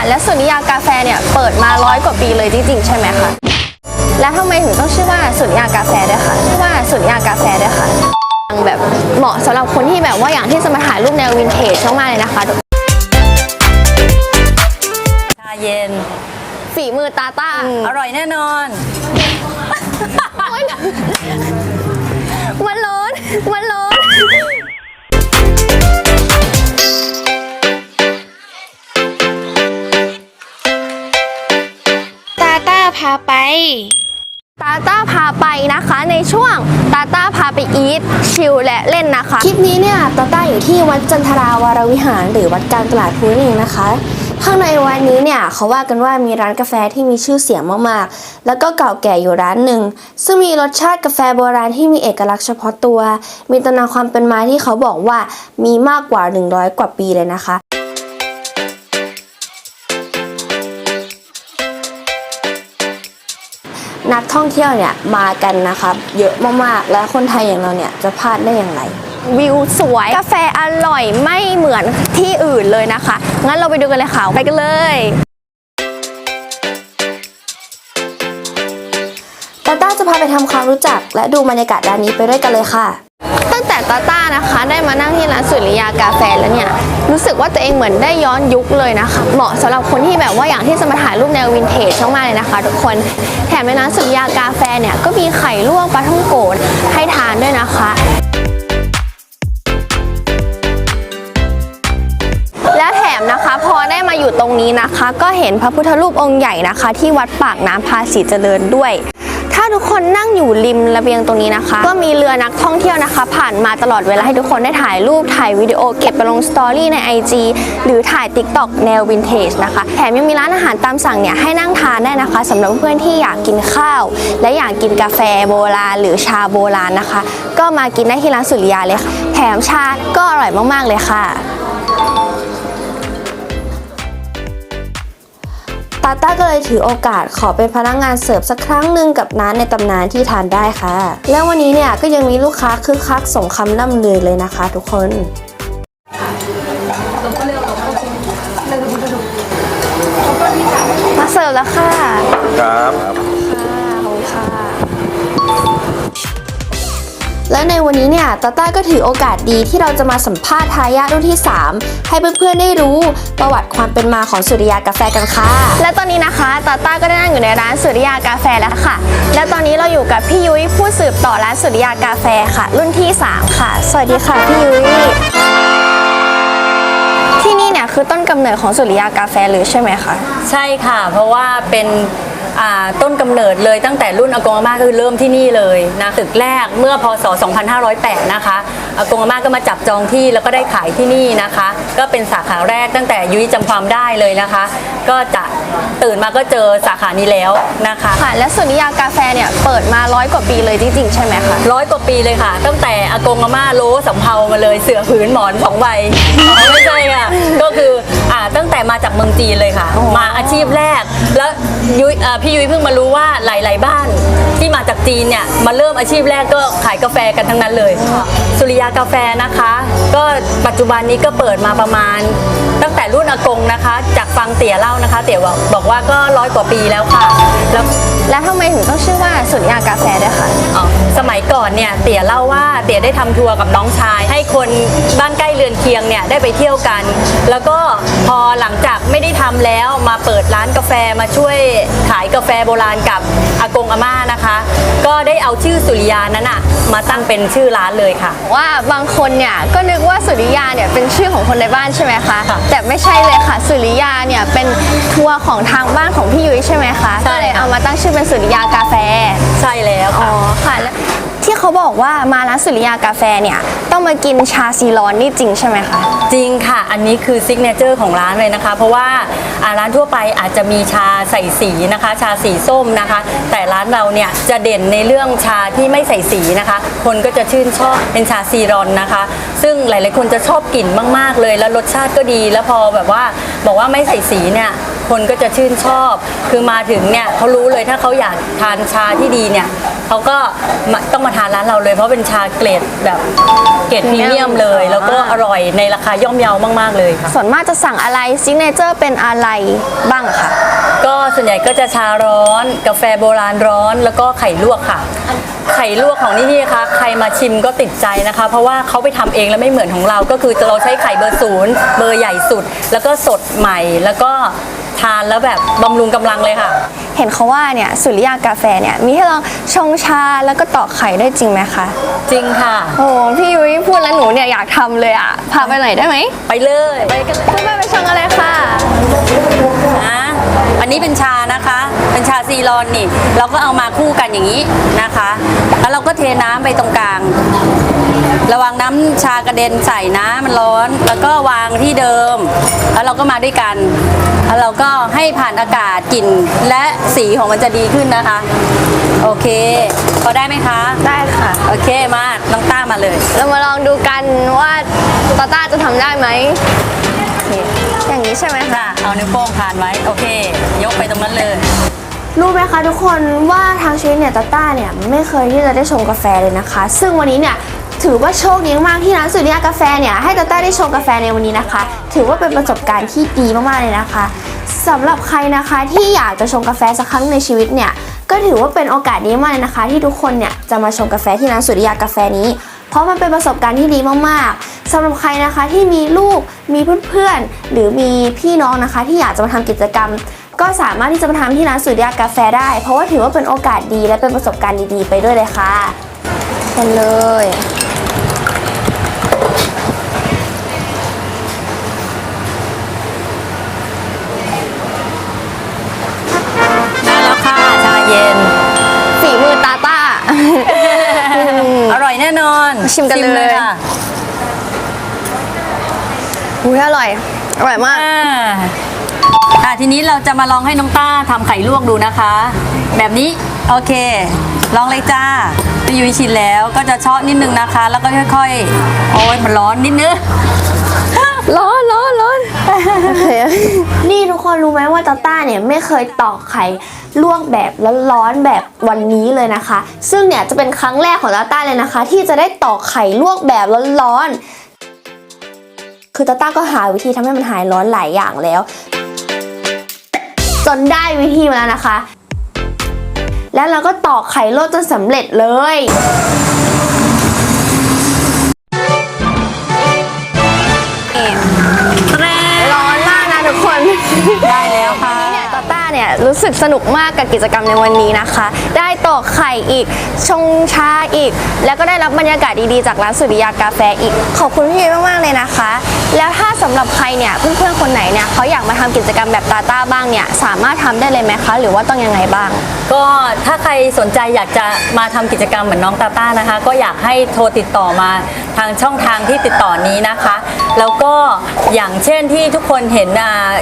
ค่ะและสุนิยากาแฟเนี่ยเปิดมาร้อยกว่าปีเลยจริงๆ ใช่ไหมคะ แล้วทำไมถึงต้องชื่อว่าสุนิยากาแฟด้วยคะชื่อว่าสุนิยากาแฟด้วยค่ะแบบเหมาะสำหรับคนที่แบบว่าอย่างที่จะมาถ่ายรูปแนววินเทจมากๆเลยนะคะชาเย็น ฝีมือตาต้าอร่อยแน่นอน มันร้อนมันร้อน พาไป ตาต้าพาไปนะคะในช่วงตาต้าพาไปอีทชิลและเล่นนะคะ คลิปนี้เนี่ยตาต้าอยู่ที่วัดจันทราวรวิหาร หรือวัดกลารตลาดพูนเองนะคะ ข้างในวัดนี้เนี่ยเขาว่ากันว่ามีร้านกาแฟที่มีชื่อเสียงมากๆ แล้วก็เก่าแก่อยู่ร้านหนึ่งซึ่งมีรสชาติกาแฟโบราณที่มีเอกลักษณ์เฉพาะตัว มีตำนานความเป็นมาที่เขาบอกว่ามีมากกว่า 100 กว่าปีเลยนะคะ นักท่องเที่ยวเนี่ยมากันนะครับ เยอะมากๆ และคนไทยอย่างเราเนี่ยจะพลาดได้อย่างไร วิวสวยกาแฟอร่อยไม่เหมือนที่อื่นเลยนะคะ งั้นเราไปดูกันเลยค่ะ ไปกันเลย ตาต้าจะพาไปทำความรู้จัก และดูบรรยากาศร้านนี้ไปด้วยกันเลยค่ะ ตั้งแต่ตาต้านะคะ ได้มานั่งที่ร้านสุริยากาแฟแล้วเนี่ย รู้สึกว่าตัวเองเหมือนได้ย้อนยุคเลยนะคะ เหมาะสำหรับคนที่แบบว่าอย่างที่จะมาถ่ายรูปแนววินเทจมากๆเลยนะคะ ทุกคน แถมในร้านสุริยากาแฟเนี่ยก็มีไข่ลวกปลาท่องโกดให้ทานด้วยนะคะแล้วแถมนะคะพอได้มาอยู่ตรงนี้นะคะ ก็เห็นพระพุทธรูปองค์ใหญ่นะคะ ที่วัดปากน้ำภาษีเจริญด้วย ทุกคนนั่งอยู่ริมระเบียงตรงนี้นะคะ ก็มีเรือนักท่องเที่ยวนะคะ ผ่านมาตลอดเวลาให้ทุกคนได้ถ่ายรูปถ่ายวิดีโอเก็บไปลงสตอรี่ใน IG หรือถ่าย TikTok แนววินเทจนะคะแถมยังมีร้านอาหารตามสั่งเนี่ยให้นั่งทานได้นะคะสำหรับเพื่อนที่อยากกินข้าว และอยากกินกาแฟโบราณหรือชาโบราณนะคะ ก็มากินได้ที่ร้านสุริยาเลยค่ะแถมชาก็อร่อยมากๆเลยค่ะาต้าก็เลยถือโอกาสขอเป็นพนักงานเสิร์ฟสักครั้งหนึ่งกับร้านในตำนานที่ทานได้ค่ะ แล้ววันนี้เนี่ยก็ยังมีลูกค้าคึกคักสมคำล่ำลือเลยนะคะ ทุกคนมาเสิร์ฟแล้วค่ะ ครับ และในวันนี้เนี่ยตาต้าก็ถือโอกาสดีที่เราจะมาสัมภาษณ์ทายาทรุ่นที่ 3 ให้เพื่อนๆได้รู้ประวัติความเป็นมาของสุริยากาแฟกันค่ะ และตอนนี้นะคะตาต้าก็ได้นั่งอยู่ในร้านสุริยากาแฟแล้วค่ะ และตอนนี้เราอยู่กับพี่ยุ้ยผู้สืบต่อร้านสุริยากาแฟค่ะ รุ่นที่ 3 ค่ะ สวัสดีค่ะพี่ยุ้ยที่นี่เนี่ยคือต้นกำเนิดของสุริยากาแฟเลยใช่ไหมคะใช่ค่ะ เพราะว่าเป็น อ่าต้นกำเนิดเลยตั้งแต่รุ่นอากงอาม่าก็คือเริ่มที่นี่เลยนะตึกแรกเมื่อพศ 2508 นะคะอากงอาม่าก็มาจับจองที่แล้วก็ได้ขายที่นี่นะคะ ก็เป็นสาขาแรกตั้งแต่ยุ้ยจำความได้เลยนะคะ ก็จะตื่นมาก็เจอสาขานี้แล้วนะคะค่ะและสุริยากาแฟเนี่ยเปิดมาร้อยกว่าปีเลยจริงๆใช่ไหมคะร้อยกว่าปีเลยค่ะ ตั้งแต่อากงอาม่าโลสำเภามาเลยเสือผืนหมอนสองใบไม่ใช่ค่ะก็คือ อ่าตั้งแต่มาจากเมืองจีนเลยค่ะ มาอาชีพแรก แล้วยุ้ยอ่าพี่ยุ้ยเพิ่งมารู้ว่าหลาย ๆ บ้านที่ มาจากจีนเนี่ยมาเริ่มอาชีพแรกก็ขายกาแฟกันทั้งนั้นเลย สุริยากาแฟนะคะ ก็ปัจจุบันนี้ก็เปิดมาประมาณ ตั้งแต่รุ่นอากงนะคะ จากฟังเตี๋ยเล่านะคะ เตี๋ยบอกบอกว่าก็ร้อยกว่าปีแล้วค่ะ แล้วแล้วทำไมถึงต้องชื่อว่าสุริยากาแฟด้วยคะอ๋อสมัยก่อนเนี่ยเตี๋ยเล่าว่าเตี๋ยได้ทำทัวร์กับน้องชาย ให้คนบ้านใกล้เรือนเคียงเนี่ยได้ไปเที่ยวกัน แล้วก็พอหลังจากไม่ได้ทำแล้วมาเปิดร้านกาแฟมาช่วยขายกาแฟโบราณกับอากงอาม่านะคะก็ได้เอาชื่อสุริยานั้นอะมาตั้งเป็นชื่อร้านเลยค่ะ ว่าบางคนเนี่ยก็นึกว่าสุริยาเนี่ยเป็นชื่อของคนในบ้านใช่ไหมคะ ค่ะแต่ไม่ใช่เลยค่ะ สุริยาเนี่ยเป็นทัวร์ของทางบ้านของพี่ยุ้ยใช่ไหมคะใช่ก็เลยค่ะ เอามาตั้งชื่อเป็นสุริยากาแฟ ใช่แล้วอ๋ค่ะอค่ะแล้ว ที่เขาบอกว่ามาร้านสุริยากาแฟเนี่ย ต้องมากินชาซีร้อนนี่จริงใช่ไหมคะ จริงค่ะ อันนี้คือซิกเนเจอร์ของร้านเลยนะคะ เพราะว่าอ่าร้านทั่วไปอาจจะมีชาใส่สีนะคะ ชาสีส้มนะคะ แต่ร้านเราเนี่ยจะเด่นในเรื่องชาที่ไม่ใส่สีนะคะ คนก็จะชื่นชอบเป็นชาซีรอนนะคะ ซึ่งหลาย ๆ คนจะชอบกลิ่นมาก ๆ เลย แล้วรสชาติก็ดี แล้วพอแบบว่าบอกว่าไม่ใส่สีเนี่ย คนก็จะชื่นชอบ คือมาถึงเนี่ยเขารู้เลยถ้าเขาอยากทานชาที่ดีเนี่ยเขาก็มาต้องมาทานร้านเราเลยเพราะเป็นชาเกรดแบบเกรดพรีเมียมเลย แล้วก็อร่อยในราคาย่อมเยาวมากๆเลยค่ะส่วนมากจะสั่งอะไรซิกเนเจอร์เป็นอะไรบ้างอะคะก็ส่วนใหญ่ก็จะชาร้อน กาแฟโบราณร้อน แล้วก็ไข่ลวกค่ะ ไข่ลวกของที่นี่นะคะใครมาชิมก็ติดใจนะคะ เพราะว่าเขาไปทำเองแล้วไม่เหมือนของเรา ก็คือเราใช้ไข่เบอร์ศูนย์เบอร์ใหญ่สุด แล้วก็สดใหม่แล้วก็ ทานแล้วแบบบำรุงกำลังเลยค่ะ เห็นเขาว่าเนี่ยสุริยากาแฟเนี่ยมีให้เราชงชาแล้วก็ตอกไข่ได้จริงไหมคะจริงค่ะ โอ้พี่ยุ้ยพูดแล้วหนูเนี่ยอยากทำเลยอะพาไปหน่อยได้ไหมไปเลยไปกันเลยไปไปชงกันเลยค่ะนะอันนี้เป็นชา ซีรอนนี่ เราก็เอามาคู่กันอย่างนี้นะคะ แล้วเราก็เทน้ำไปตรงกลาง ระวังน้ำชากระเด็นใส่นะมันร้อน แล้วก็วางที่เดิม แล้วเราก็มาด้วยกัน แล้วเราก็ให้ผ่านอากาศกลิ่นและสีของมันจะดีขึ้นนะคะ โอเค พอได้ไหมคะ ได้ค่ะ โอเคมาน้องต้ามาเลย เรามาลองดูกันว่าตาต้าจะทำได้ไหมโอเคอย่างนี้ใช่ไหมคะค่ะเอานิ้วโป้งผ่านไว้ โอเค ยกไปตรงนั้นเลย รู้ไหมคะทุกคนว่าทางชีวิตเนี่ยตาต้าเนี่ยไม่เคยที่จะได้ชงกาแฟเลยนะคะ ซึ่งวันนี้เนี่ยถือว่าโชคดีมากที่ร้านสุริยากาแฟเนี่ยให้ตาต้าได้ชงกาแฟในวันนี้นะคะ ถือว่าเป็นประสบการณ์ที่ดีมากๆเลยนะคะสำหรับใครนะคะที่อยากจะชงกาแฟสักครั้งในชีวิตเนี่ยก็ถือว่าเป็นโอกาสดีมากเลยนะคะ ที่ทุกคนเนี่ยจะมาชงกาแฟที่ร้านสุริยากาแฟนี้ เพราะมันเป็นประสบการณ์ที่ดีมากๆ สำหรับใครนะคะที่มีลูกมีเพื่อนๆ หรือมีพี่น้องนะคะ ที่อยากจะมาทำกิจกรรม ก็สามารถที่จะมาทำที่ร้านสุริยากาแฟได้ เพราะว่าถือว่าเป็นโอกาสดีและเป็นประสบการณ์ดีๆ ไปด้วยเลยค่ะคนเลยได้แล้วค่ะชาเย็น ฝีมือตาต้า อร่อยแน่นอนชิมกันเลยค่ะ อุ้ยอร่อย อร่อยมาก อ่าอะทีนี้เราจะมาลองให้น้องต้าทำไข่ลวกดูนะคะ แบบนี้โอเค ลองเลยจ้าพี่ยุ้ยชินแล้วก็จะเชาะนิดนึงนะคะ แล้วก็ค่อยๆโอ้ยมันร้อนนิดนึงร้อนร้อนร้อน โอเค นี่ทุกคนรู้ไหมว่าตาต้าเนี่ยไม่เคยตอกไข่ลวกแบบร้อนๆแบบวันนี้เลยนะคะ ซึ่งเนี่ยจะเป็นครั้งแรกของตาต้าเลยนะคะ ที่จะได้ตอกไข่ลวกแบบร้อนๆ คือตาต้าก็หาวิธีทำให้มันหายร้อนหลายอย่างแล้ว จนได้วิธีมาแล้วนะคะ แล้วเราก็ตอกไข่ลวกจนสำเร็จเลย เนี่ย รู้สึกสนุกมากกับกิจกรรมในวันนี้นะคะ ได้ตอกไข่อีก ชงชาอีก แล้วก็ได้รับบรรยากาศดีๆ จากร้านสุริยากาแฟอีก ขอบคุณพี่มากๆเลยนะคะ แล้วถ้าสำหรับใครเนี่ยเพื่อนๆคนไหนเนี่ยเขาอยากมาทำกิจกรรมแบบตาต้าบ้างเนี่ยสามารถทำได้เลยไหมคะ หรือว่าต้องยังไงบ้าง ก็ถ้าใครสนใจอยากจะมาทำกิจกรรมเหมือนน้องตาต้านะคะ ก็อยากให้โทรติดต่อมาทางช่องทางที่ติดต่อนี้นะคะ แล้วก็อย่างเช่นที่ทุกคนเห็น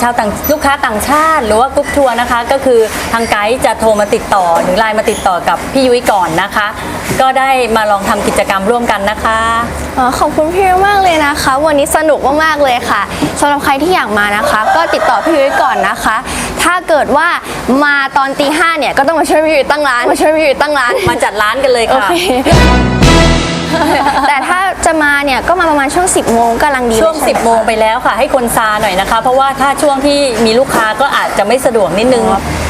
ชาวต่างลูกค้าต่างชาติ หรือว่ากรุ๊ปทัวร์นะคะ ก็คือทางไกด์จะโทรมาติดต่อหรือไลน์มาติดต่อกับพี่ยุ้ยก่อนนะคะ ก็ได้มาลองทำกิจกรรมร่วมกันนะคะ อ๋อขอบคุณพี่ยุ้ยมากเลยนะคะ วันนี้สนุกมากๆเลยค่ะสำหรับใครที่อยากมานะคะ ก็ติดต่อพี่ยุ้ยก่อนนะคะ ถ้าเกิดว่ามาตอนตีห้าเนี่ยก็ต้องมาช่วยพี่ยุ้ยตั้งร้านมาช่วยพี่ยุ้ยตั้งร้านมาจัดร้านกันเลยโอค่ะ เค แต่ถ้าจะมาเนี่ยก็มาประมาณช่วง 10 โมงกำลังดีช่วงเลยใไห10 โมงไปแล้วค่ะ ให้คนซาหน่อยนะคะ เพราะว่าถ้าช่วงที่มีลูกค้าก็อาจจะไม่สะดวกนิดนึง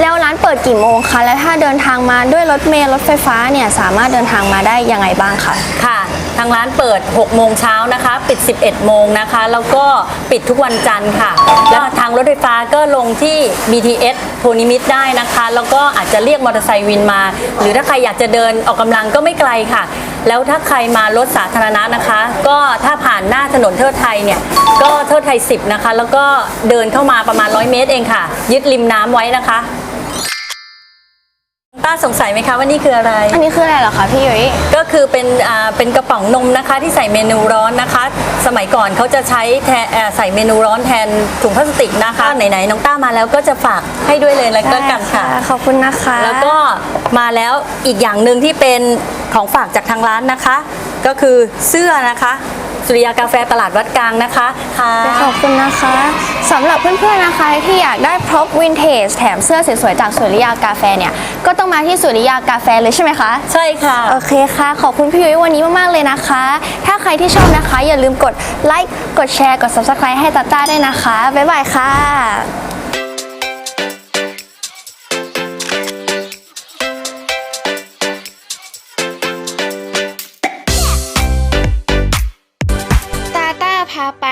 แล้วร้านเปิดกี่โมงคะ แล้วถ้าเดินทางมาด้วยรถเมล์รถไฟฟ้าเนี่ยสามารถเดินทางมาได้ยังไงบ้างคะ ค่ะ ทางร้านเปิด 6 โมงเช้านะคะ ปิด 11 โมงนะคะ แล้วก็ปิดทุกวันจันทร์ค่ะ แล้วทางรถไฟฟ้าก็ลงที่ BTS โพนิมิตรได้นะคะ แล้วก็อาจจะเรียกมอเตอร์ไซค์วินมา หรือถ้าใครอยากจะเดินออกกำลังก็ไม่ไกลค่ะ แล้วถ้าใครมารถสาธารณะนะคะ ก็ถ้าผ่านหน้าถนนเทิดไทยเนี่ยก็เทิดไทย 10 นะคะ แล้วก็เดินเข้ามาประมาณ 100 เมตรเองค่ะ ยึดริมน้ำไว้นะคะ ต้าสงสัยไหมคะว่านี่คืออะไร อันนี้คืออะไรเหรอคะพี่ยุ้ย ก็คือเป็นอ่าเป็นกระป๋องนมนะคะที่ใส่เมนูร้อนนะคะ สมัยก่อนเขาจะใช้แทนเอ่อใส่เมนูร้อนแทนถุงพลาสติกนะคะไหนๆน้องต้ามาแล้วก็จะฝากให้ด้วยเลยแล้วก็กันค่ะขอบคุณนะคะ แล้วก็มาแล้วอีกอย่างหนึ่งที่เป็นของฝากจากทางร้านนะคะ ก็คือเสื้อนะคะ สุริยากาแฟตลาดวัดกลางนะคะค่ะ ขอบคุณนะคะ สำหรับเพื่อนๆนะคะที่อยากได้พร็อพวินเทจแถมเสื้อสวยๆจากสุริยากาแฟเนี่ย ก็ต้องมาที่สุริยากาแฟเลยใช่ไหมคะ ใช่ค่ะ โอเคค่ะ ขอบคุณพี่ยุ้ยวันนี้มากๆเลยนะคะ ถ้าใครที่ชอบนะคะ อย่าลืมกดไลค์กดแชร์กด subscribe ให้ตาต้าด้วยนะคะ บ๊ายบายค่ะตาต้าพาไป